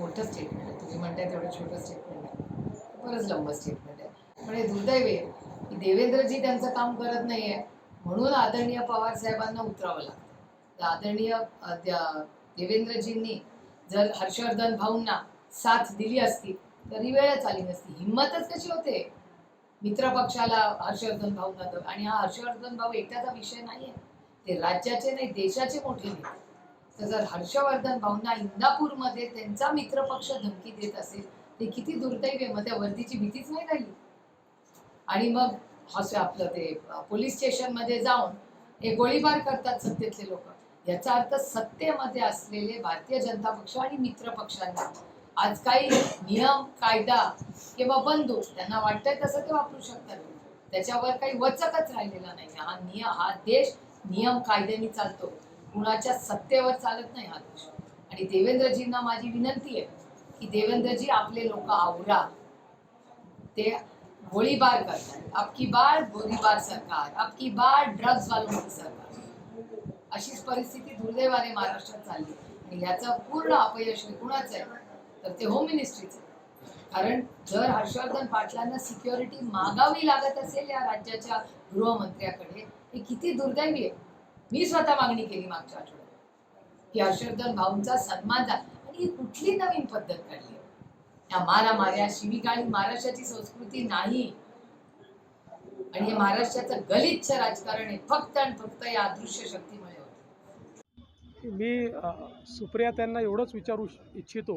मोठं स्टेटमेंट आहे? तुम्ही म्हणताय तेवढं छोटं स्टेटमेंट आहे. बरंच लंब स्टेटमेंट आहे. पण हे दुर्दैव आहे. की देवेंद्रजी त्यांचं काम करत नाही आहे म्हणून आदरणीय पवार साहेबांना उतरावं लागतं. आदरणीय देवेंद्रजींनी जर हर्षवर्धन भाऊंना साथ दिली असती तरी वेळच आली नसती. हिंमतच कशी होते? मित्र पक्षाला हर्षवर्धन भाऊंना आणि हा हर्षवर्धन भाऊ एकट्याचा विषय नाहीये. ते राज्याचे नाही देशाचे मोठे नेते. तर जर हर्षवर्धन भाऊंना इंदापूरमध्ये त्यांचा मित्रपक्ष धमकी देत असेल ते किती दुर्दैव आहे? मग त्या वर्दीची भीतीच नाही राहिली? आणि मग हॉस आपलं ते पोलीस स्टेशनमध्ये जाऊन हे गोळीबार करतात सत्तेतले लोक. याचा अर्थ सत्तेमध्ये असलेले भारतीय जनता पक्ष आणि मित्र पक्षांना आज काही नियम कायदा किंवा बंदूक त्यांना वाटतंय तसं ते वापरू शकतात. त्याच्यावर काही वचकच राहिलेला नाही. हा नियम हा देश नियम कायद्याने चालतो. कुणाच्या सत्तेवर चालत नाही हा देश. आणि देवेंद्रजींना माझी विनंती आहे की देवेंद्रजी आपले लोक आवरा. ते गोळीबार करतात. आपकी बार गोळीबार सरकार. आपकी बार ड्रग्ज वालों सरकार. अशीच परिस्थिती दुर्दैवाने महाराष्ट्रात चालली. आणि याचं पूर्ण अपयश कुणाचं आहे? तर ते होम मिनिस्ट्रीचं आहे. कारण जर हर्षवर्धन पाटलांना सिक्युरिटी मागावी लागत असेल या राज्याच्या गृहमंत्र्याकडे हे किती दुर्दैवी आहे. मी स्वतः मागणी केली मागच्या आठवड्यात. की हर्षवर्धन भाऊंचा सन्मान झाला. आणि ही कुठली नवीन पद्धत काढली? या मारा माऱ्या शिविकाळी महाराष्ट्राची संस्कृती नाही. आणि हे महाराष्ट्राचं गलिच्छ राजकारण आहे. फक्त आणि फक्त या अदृश्य शक्तीमुळे मी सुप्रिया त्यांना एवढंच विचारू इच्छितो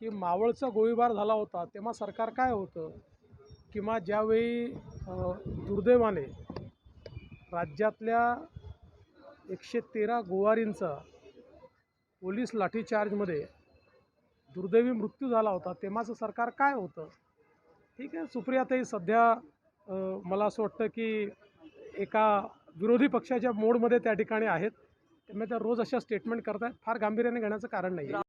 की मावळचा गोळीबार झाला होता तेव्हा सरकार काय होतं? किंवा ज्यावेळी दुर्दैवाने राज्यातल्या एकशे तेरा गोवारींचा पोलीस लाठीचार्जमध्ये दुर्दैवी मृत्यू झाला होता. तेव्हाचं सरकार काय होतं? ठीक आहे सुप्रियाताई सध्या मला असं वाटतं की एका विरोधी पक्षाच्या मोडमध्ये त्या ठिकाणी आहेत. त्यामुळे त्या रोज अशा स्टेटमेंट करतायत. फार गांभीर्याने घेण्याचं कारण नाही आहे